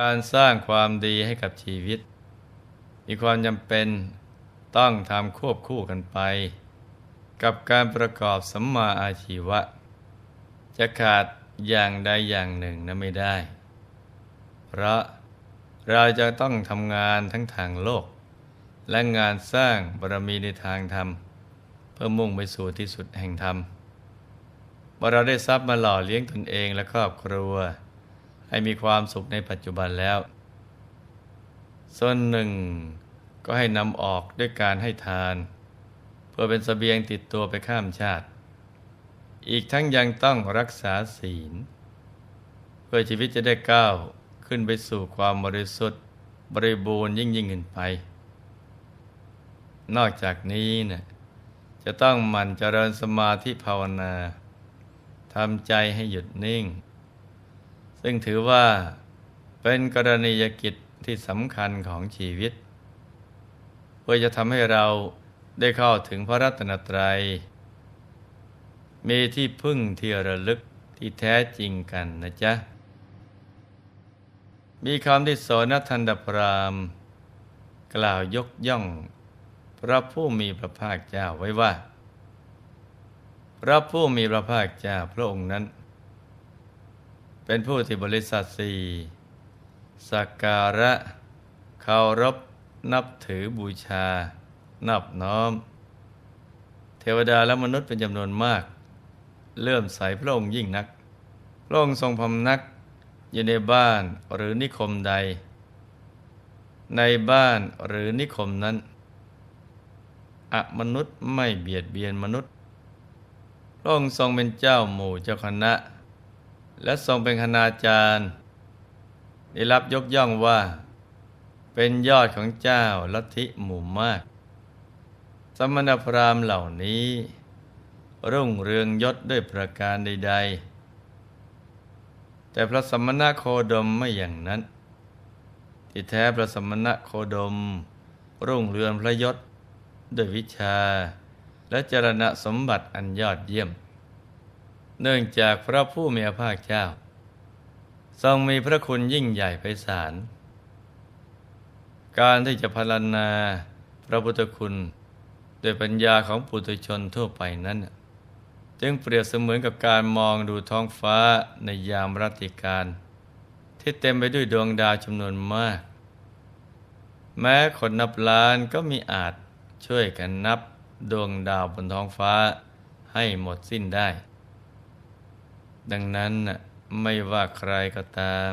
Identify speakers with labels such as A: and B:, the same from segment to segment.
A: การสร้างความดีให้กับชีวิต มีความจำเป็นต้องทำควบคู่กันไป กับการประกอบสัมมาอาชีวะ จะขาดอย่างใดอย่างหนึ่งนั้นไม่ได้ เพราะเราจะต้องทำงานทั้งทางโลก และงานสร้างบารมีในทางธรรม เพื่อมุ่งไปสู่ที่สุดแห่งธรรมเมื่อเราได้ทรัพย์มาหล่อเลี้ยงตนเองและครอบครัว ให้มีความสุขในปัจจุบันแล้ว ส่วนหนึ่งก็ให้นำออกด้วยการให้ทาน เพื่อเป็นสเสบียงติดตัวไปข้ามชาติ อีกทั้งยังต้องรักษาศีล เพื่อชีวิตจะได้ก้าวขึ้นไปสู่ความบริสุทธิ์ บริบูรณ์ยิ่งยิ่งขึ้นไป นอกจากนี้นะจะต้องหมั่นเจริญสมาธิภาวนาทำใจให้หยุดนิ่ง ซึ่งถือว่าเป็นกรณียกิจที่สำคัญของชีวิต เพื่อจะทำให้เราได้เข้าถึงพระรัตนตรัย มีที่พึ่งที่ระลึกที่แท้จริงกันนะจ๊ะ มีคำที่โสนทันดพรามกล่าวยกย่อง พระผู้มีพระภาคเจ้าไว้ว่า พระผู้มีพระภาคเจ้าพระองค์นั้น เป็นผู้ที่บริสัทสีสักการะเคารพนับถือบูชา นับน้อม เทวดาและมนุษย์เป็นจำนวนมาก เลื่อมใสพระองค์ยิ่งนัก พระองค์ทรงพำนักอยู่ในบ้านหรือนิคมใด ในบ้านหรือนิคมนั้นอมนุษย์ไม่เบียดเบียนมนุษย์พระองค์ทรงเป็นเจ้าหมู่เจ้าคณะ และทรงเป็นคณาจารย์ ได้รับยกย่องว่า เป็นยอดของเจ้าลัทธิหมู่มาก สมณพราหมณ์เหล่านี้ รุ่งเรืองยศด้วยประการใด ๆ แต่พระสมณะโคดมไม่อย่างนั้น ที่แท้พระสมณะโคดม รุ่งเรืองพระยศด้วยวิชาและจรณะสมบัติอันยอดเยี่ยม เนื่องจากพระผู้มีพระภาคเจ้า ทรงมีพระคุณยิ่งใหญ่ไพศาลการที่จะพรรณนาพระพุทธคุณด้วยปัญญาของปุถุชนทั่วไปนั้น จึงเปรียบเสมือนกับการมองดูท้องฟ้าในยามรัติการ ที่เต็มไปด้วยดวงดาวจำนวนมาก แม้คนนับล้านก็มีอาจช่วยกันนับดวงดาวบนท้องฟ้าให้หมดสิ้นได้ ดังนั้นไม่ว่าใครก็ตาม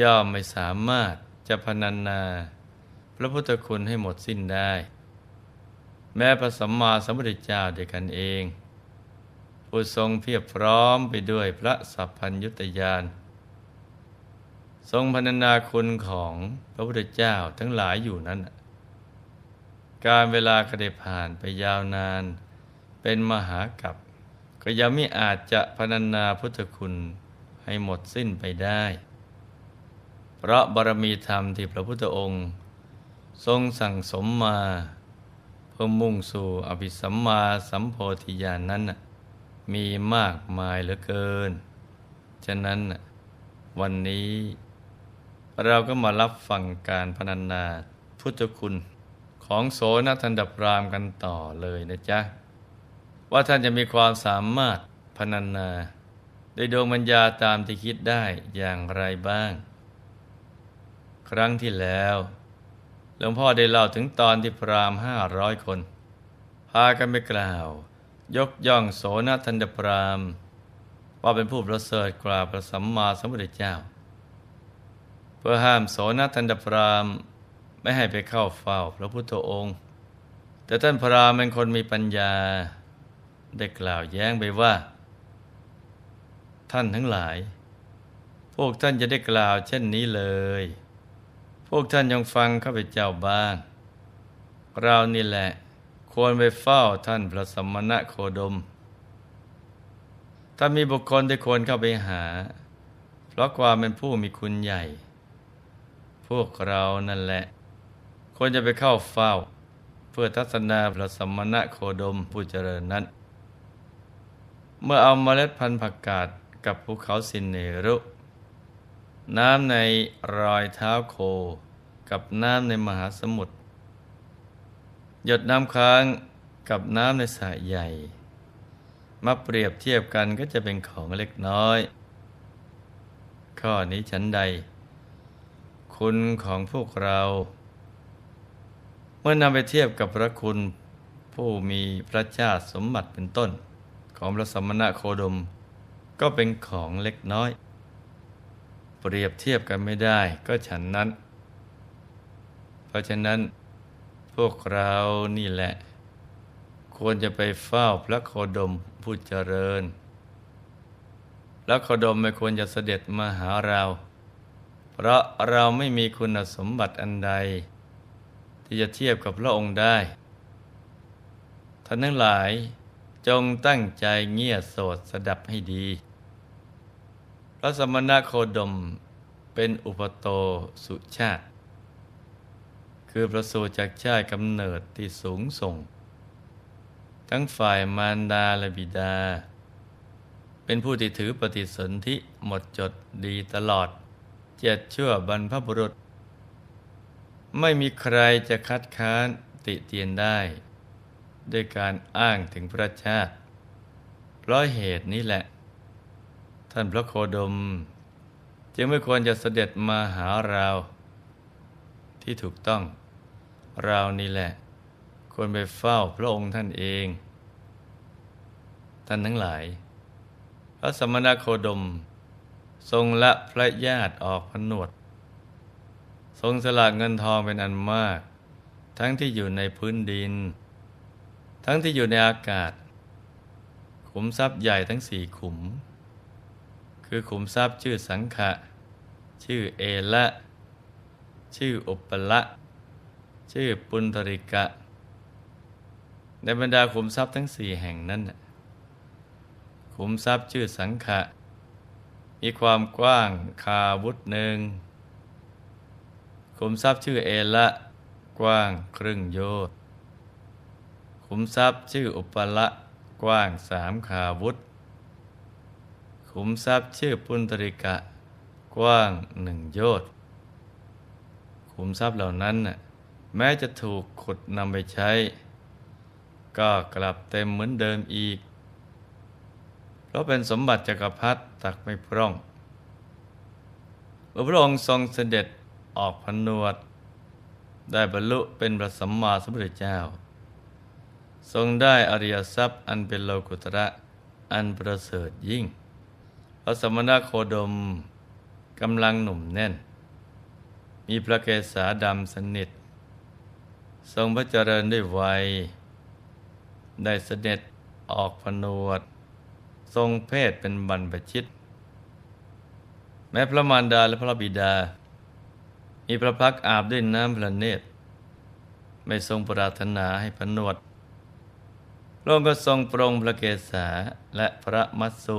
A: ย่อมไม่สามารถจะพนันนา พระพุทธคุณให้หมดสิ้นได้ แม้พระสัมมาสัมพุทธเจ้าเดียกันเองผู้ทรงเพียบพร้อมไปด้วยพระสัพพัญยุตยานทรงพนันนาคุณของพระพุทธเจ้าทั้งหลายอยู่นั้น การเวลาก็ได้ผ่านไปยาวนาน เป็นมหากัป ก็ยังไม่อาจจะพนันนาพุทธคุณให้หมดสิ้นไปได้ เพราะบารมีธรรมที่พระพุทธองค์ ทรงสั่งสมมา เพื่อมุ่งสู่อภิสัมมาสัมโพธิญาณนนั้นมีมากมายเหลือเกิน ฉะนั้นวันนี้เราก็มารับฟังการพนันนาพุทธคุณของโสนทันดพรามกันต่อเลยนะจ๊ะ ว่าท่านจะมีความสามารถพนันนาโดยดวงปัญญาตามที่คิดได้อย่างไรบ้าง ครั้งที่แล้วหลวงพ่อได้เล่าถึงตอนที่พรามห้าร้อยคน พากันไปกล่าว ยกย่องโสนทันดพรามว่าเป็นผู้ประเสริฐกว่าพระสัมมาสัมพุทธเจ้า เพื่อห้ามโสนทันดพรามไม่ให้ไปเข้าเฝ้าพระพุทธองค์ แต่ท่านพรามเป็นคนมีปัญญา ได้กล่าวแย้งไปว่า ท่านทั้งหลาย พวกท่านจะได้กล่าวเช่นนี้เลย พวกท่านยังฟังข้าพเจ้าบ้างเรานี่แหละ ควรไปเฝ้าท่านพระสมณะโคดม ถ้ามีบุคคลที่ควรเข้าไปหา เพราะความเป็นผู้มีคุณใหญ่ พวกเรานั่นแหละ ควรจะไปเข้าเฝ้า เพื่อทัศนาพระสมณะโคดมผู้เจริญนั้น เมื่อเอาเมล็ดพันธุ์ผักกาดกับภูเขาสินเนรุ น้ำในรอยเท้าโค กับน้ำในมหาสมุทรหยดน้ำค้างกับน้ำในสระใหญ่ มาเปรียบเทียบกันก็จะเป็นของเล็กน้อย ข้อนี้ฉันใด คุณของพวกเรา เมื่อนำไปเทียบกับพระคุณผู้มีพระเจ้าสมบัติเป็นต้น ของพระสมณะโคดม ก็เป็นของเล็กน้อย เปรียบเทียบกันไม่ได้ก็ฉันนั้น เพราะฉะนั้น พวกเรานี่แหละ ควรจะไปเฝ้าพระโคดมผู้เจริญ พระโคดมไม่ควรจะเสด็จมาหาเรา เพราะเราไม่มีคุณสมบัติอันใด ที่จะเทียบกับพระองค์ได้ท่านทั้งหลาย จงตั้งใจเงียยโสดสดับให้ดี พระสมณโคดมเป็นอุปโตสุชาติ คือประสูติจากชาติกำเนิดที่สูงส่ง ทั้งฝ่ายมารดาและบิดา เป็นผู้ที่ถือปฏิสนธิหมดจดดีตลอด เจ็ดชั่วบรรพบุรุษ ไม่มีใครจะคัดค้านติเตียนได้ ด้วยการอ้างถึงพระชาติเพราะเหตุนี้แหละ ท่านพระโคดม จึงไม่ควรจะเสด็จมาหาเรา ที่ถูกต้องเรานี่แหละ ควรไปเฝ้าพระองค์ท่านเอง ท่านทั้งหลาย พระสมณโคดม ทรงละพระญาติออกพนวด ทรงสละเงินทองเป็นอันมาก ทั้งที่อยู่ในพื้นดิน ทั้งที่อยู่ในอากาศ ขุมทรัพย์ใหญ่ทั้งสี่ขุม คือขุมทรัพย์ชื่อสังขะ ชื่อเอละ ชื่ออุปละชื่อปุณธริกะ ในบรรดาขุมทรัพย์ทั้งสี่แห่งนั้นขุมทรัพย์ชื่อสังขะ มีความกว้างคาวุธหนึ่งขุมทรัพย์ชื่อเอละ กว้างครึ่งโยชน ขุมทรัพย์ชื่ออุปละกว้างสามขาวุธ ขุมทรัพย์ชื่อปุณตริกะ กว้างหนึ่งโยชน์ขุมทรัพย์เหล่านั้นน่ะแม้จะถูกขุดนำไปใช้ ก็กลับเต็มเหมือนเดิมอีก เพราะเป็นสมบัติจักรพรรดิตักไม่พร่องพระองค์ทรงเสด็จออกพนวด ได้บรรลุเป็นพระสัมมาสัมพุทธเจ้า ทรงได้อริยทรัพย์อันเป็นโลกุตระอันประเสริฐยิ่ง พระสมณโคดมกำลังหนุ่มแน่น มีพระเกศาดำสนิท ทรงพระเจริญด้วยวัย ได้เสด็จออกพนวด ทรงเพศเป็นบรรพชิต แม้พระมารดาและพระบิดา มีพระพักอาบด้วยน้ำพระเนตร ไม่ทรงปรารถนาให้พนวด พระองค์ก็ทรงปรงพระเกศาและพระมัสสุ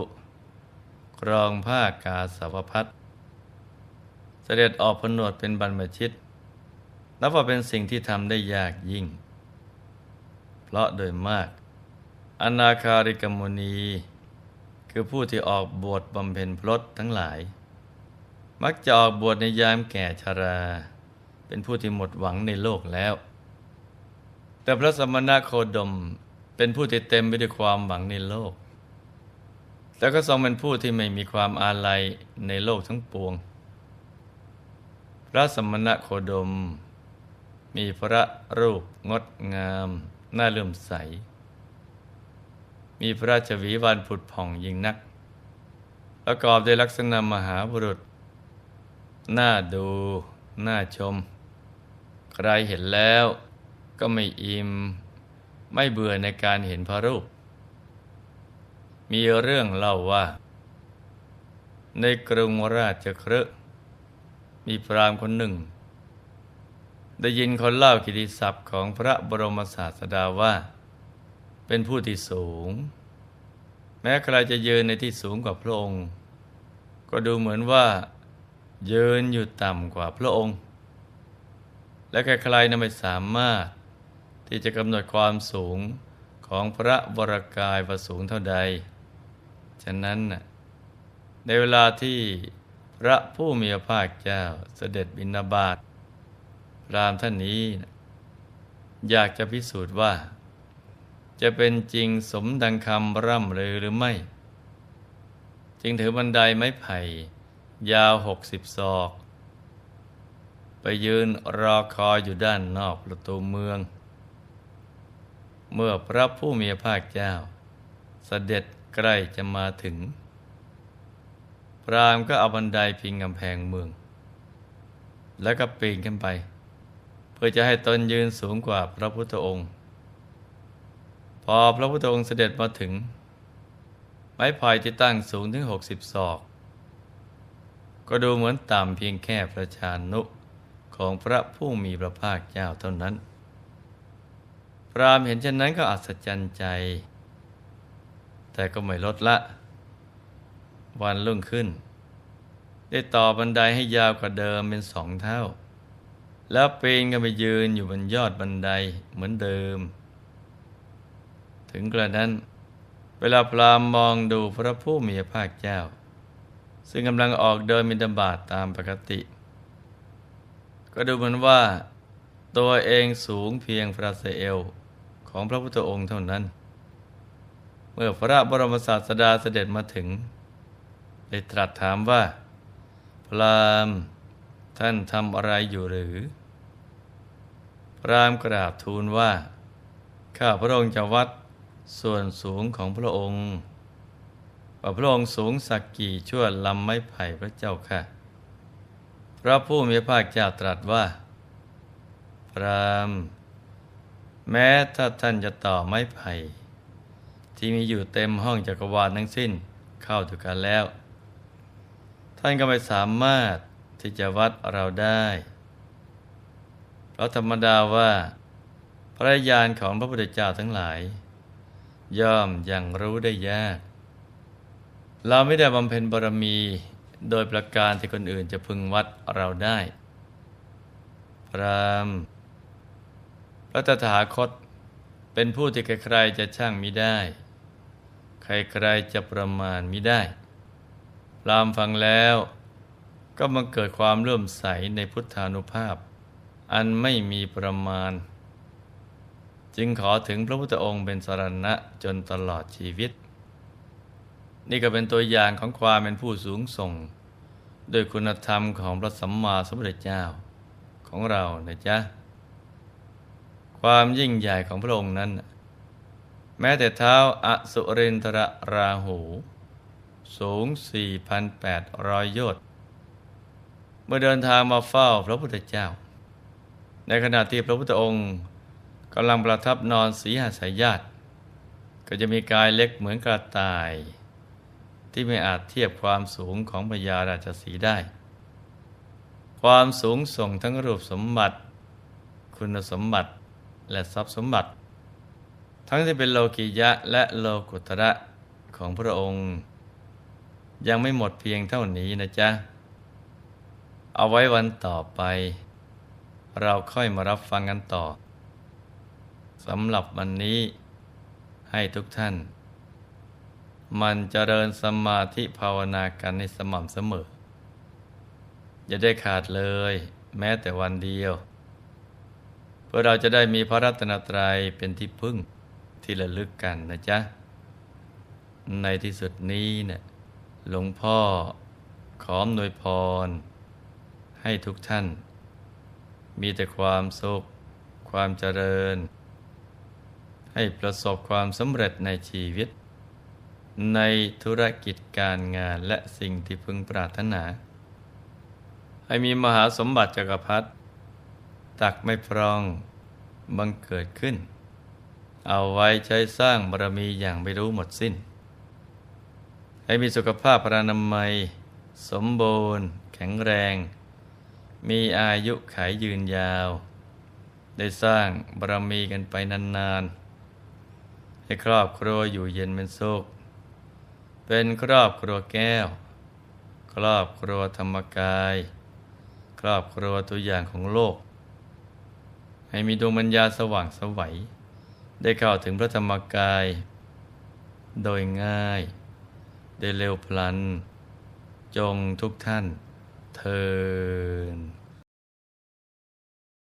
A: ครองผ้ากาสาวพัดเสด็จออกพนวดเป็นบรรพชิตนับว่าเป็นสิ่งที่ทำได้ยากยิ่ง เพราะโดยมาก อนาคาริกมุนี คือผู้ที่ออกบวชบำเพ็ญพลดทั้งหลาย มักจะออกบวชในยามแก่ชรา เป็นผู้ที่หมดหวังในโลกแล้ว แต่พระสมณโคดม เป็นผู้ที่เต็มไปด้วยความหวังในโลกแต่ก็ทรงเป็นผู้ที่ไม่มีความอาลัยในโลกทั้งปวง พระสมณะโคดม มีพระรูปงดงาม น่าเลื่อมใส มีพระราชวีวันผุดผ่องยิ่งนัก ประกอบด้วยลักษณะมหาบุรุษ น่าดู น่าชม ใครเห็นแล้วก็ไม่อิ่ม ไม่เบื่อในการเห็นพระรูป มีเรื่องเล่าว่า ในกรุงราชครึมีพรามคนหนึ่ง ได้ยินคนเล่ากิติศัพท์ของพระบรมศาสดาว่า เป็นผู้ที่สูง แม้ใครจะยืนในที่สูงกว่าพระองค์ ก็ดูเหมือนว่า ยืนอยู่ต่ำกว่าพระองค์ และใครๆนั้นไม่สามารถ ที่จะกำหนดความสูงของพระวรกายว่าสูงเท่าใด ฉะนั้นในเวลาที่พพระผู้มีพระภาคเจ้าเสด็จบินาบาตพรามท่านนี้ อยากจะพิสูจน์ว่า จะเป็นจริงสมดังคำร่ำลือหรือไม่ จึงถือบันไดไม้ไผ่ ยาวหกสิบศอก ไปยืนรอคอยอยู่ด้านนอกประตูเมือง เมื่อพระผู้มีพระภาคเจ้าเสด็จใกล้จะมาถึง พรามก็เอาบันไดพิงกำแพงเมือง แล้วก็ปีนขึ้นไป เพื่อจะให้ตนยืนสูงกว่าพระพุทธองค์ พอพระพุทธองค์เสด็จมาถึง ไม้ไผ่ที่ตั้งสูงถึงหกสิบศอก ก็ดูเหมือนต่ำเพียงแค่ประชานุของพระผู้มีพระภาคเจ้าเท่านั้น พรามเห็นเช่นนั้นก็อัศจรรย์ใจ แต่ก็ไม่ลดละ วันรุ่งขึ้น ได้ต่อบันไดให้ยาวกว่าเดิมเป็นสองเท่า แล้วปีนกันไปยืนอยู่บนยอดบันไดเหมือนเดิม ถึงกระนั้น เวลาพรามมองดูพระผู้มีพระภาคเจ้า ซึ่งกำลังออกเดินมินบาตตามปกติ ก็ดูเหมือนว่าตัวเองสูงเพียงพระเซเอล ของพระพุทธองค์เท่านั้น เมื่อพระบรมศาสดาเสด็จมาถึง ได้ตรัสถามว่า พรามท่านทำอะไรอยู่หรือ พรามกราบทูลว่า ข้าพระองค์จะวัดส่วนสูงของพระองค์ว่าพระองค์สูงสักกี่ชั่วลำไม้ไผ่พระเจ้าค่ะ พระผู้มีพระภาคเจ้าตรัสว่า พราม แม้ถ้าท่านจะต่อไม้ไผ่ที่มีอยู่เต็มห้องจักรวาลทั้งสิ้นเข้าถึงกันแล้ว ท่านก็ไม่สามารถที่จะวัดเราได้เพราะธรรมดาว่า พระญาณของพระพุทธเจ้าทั้งหลาย ย่อมยังรู้ได้ยาก เราไม่ได้บำเพ็ญบารมีโดยประการที่คนอื่นจะพึงวัดเราได้ พราม พระตถาคตเป็นผู้ที่ใครๆจะช่างมิได้ ใครๆจะประมาณมิได้พรามฟังแล้วก็มาเกิดความเลื่อมใสในพุทธานุภาพ อันไม่มีประมาณ จึงขอถึงพระพุทธองค์เป็นสรณะจนตลอดชีวิต นี่ก็เป็นตัวอย่างของความเป็นผู้สูงส่งโดยคุณธรรมของพระสัมมาสัมพุทธเจ้าของเรานะจ๊ะ ความยิ่งใหญ่ของพระองค์นั้น แม้แต่เท้าอสุรินทรราหู สูง 4,800 โยชน์เมื่อเดินทางมาเฝ้าพระพุทธเจ้า ในขณะที่พระพุทธองค์กำลังประทับนอนสีหาสายญาติก็จะมีกายเล็กเหมือนกระต่าย ที่ไม่อาจเทียบความสูงของพญาราชสีได้ ความสูงส่งทั้งรูปสมบัติ คุณสมบัติ และทรัพย์สมบัติ ทั้งที่เป็นโลกิยะและโลกุตระของพระองค์ ยังไม่หมดเพียงเท่านี้นะจ๊ะ เอาไว้วันต่อไป เราค่อยมารับฟังกันต่อสำหรับวันนี้ให้ทุกท่าน มันเจริญสมาธิภาวนากันในสม่ำเสมอ อย่าได้ขาดเลย แม้แต่วันเดียว พื่อเราจะได้มีพระรัตนตรัยเป็นที่พึ่งที่ระลึกกันนะจ๊ะ ในที่สุดนี้เนะี่ยหลวงพ่อขอมนวยพร ให้ทุกท่าน มีแต่ความสุข ความเจริญ ให้ประสบความสำเร็จในชีวิต ในธุรกิจการงานและสิ่งที่พึงปรารถนา ให้มีมหาสมบัติจักรพรรดิ ตักไม่พรองบังเกิดขึ้น เอาไว้ใช้สร้างบารมีอย่างไม่รู้หมดสิ้น ให้มีสุขภาพพรานามัย สมบูรณ์ แข็งแรง มีอายุขายยืนยาว ได้สร้างบารมีกันไปนานๆ ให้ครอบครัวอยู่เย็นเป็นสุข เป็นครอบครัวแก้ว ครอบครัวธรรมกาย ครอบครัวตัวอย่างของโลก ให้มีดวงปัญญาสว่างสวัย ได้เข้าถึงพระธรรมกาย โดยง่าย ได้เร็วพลัน จงทุกท่านเทิน